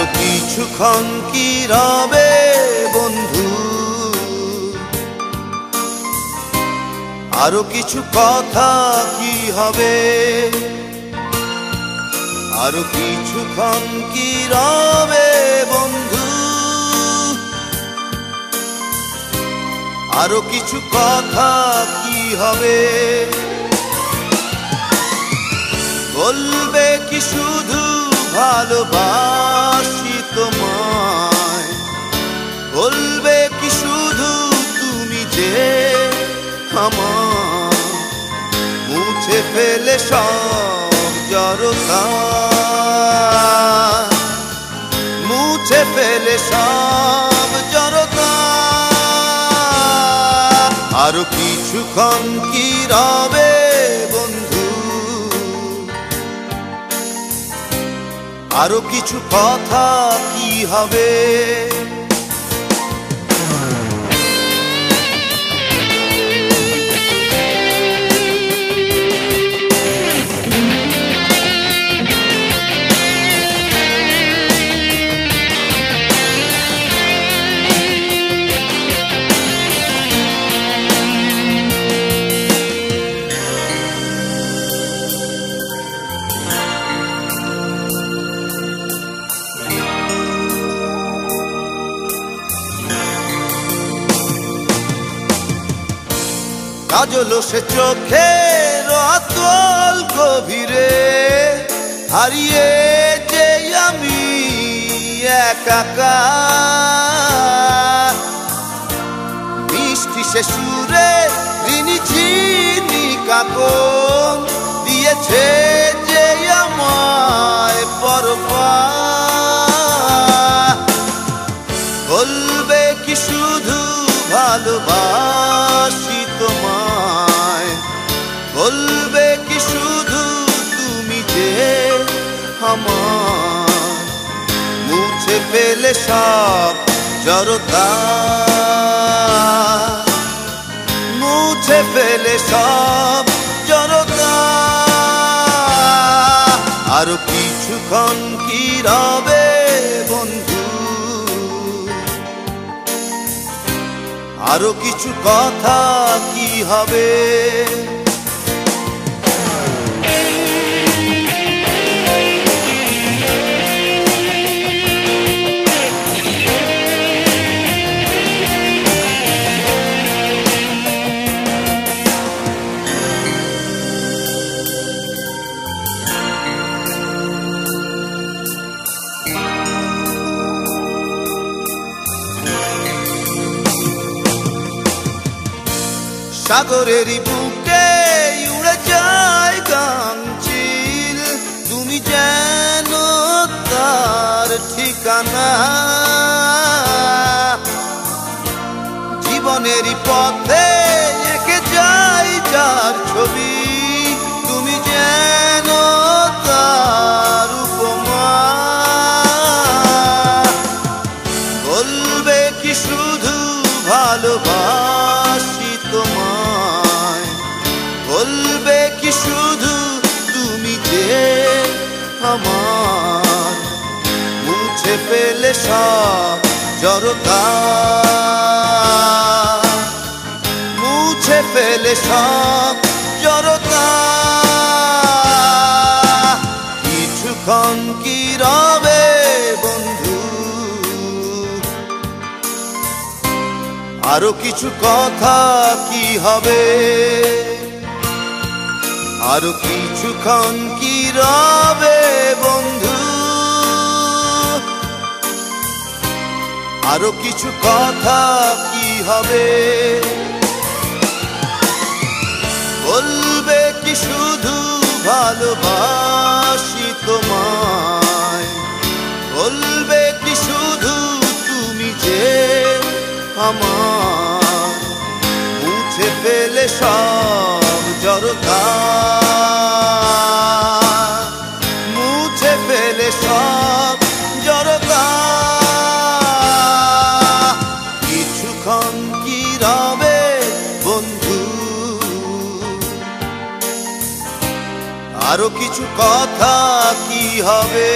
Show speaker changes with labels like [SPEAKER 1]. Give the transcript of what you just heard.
[SPEAKER 1] কিছুক্ষণ কি রবে, বন্ধু? আরও কিছু কথা কি হবে? আরও কিছুক্ষণ কি রবে, বন্ধু? আরও কিছু কথা কি হবে? বলবে কি শুধু ভালোবাসি তোমায়। বলবে কি শুধু তুমি যে আমার মুছে ফেলে সব জড়তা। মুছে ফেলে সব জড়তা। আরও কিছুক্ষণ কি রবে আরও কিছু কথা কি হবে? কাজল সে চোখের অতল গভীরে হারিয়ে যে আমি একাকা মিষ্টি সে সুরে ঋণী ঝিনি কাকন দিয়েছে যে আমায় পরপা আমার। মুছে ফেলে সব জড়তা। মুছে ফেলে সব জড়তা। আরও কিছুক্ষণ কি রবে বন্ধু? আরও কিছু কথা কি হবে? সাগরেরই বুকে উড়ে যায় গামচিল। তুমি যেন তার ঠিকানা। জীবনেরই পথে এঁকে যাই যার ছবি। ফেলে সব জড়তা। মুছে ফেলে সব জড়তা। কিছুক্ষণ কি রবে বন্ধু? আরও কিছু কথা কি হবে? আরও কিছুক্ষণ কি রবে বন্ধু? আরও কিছু কথা কি হবে? বলবে কি শুধু ভালোবাসি তোমায়? বলবে কি শুধু তুমি যে আমার? মুছে ফেলে সব আরও কিছু কথা কি হবে?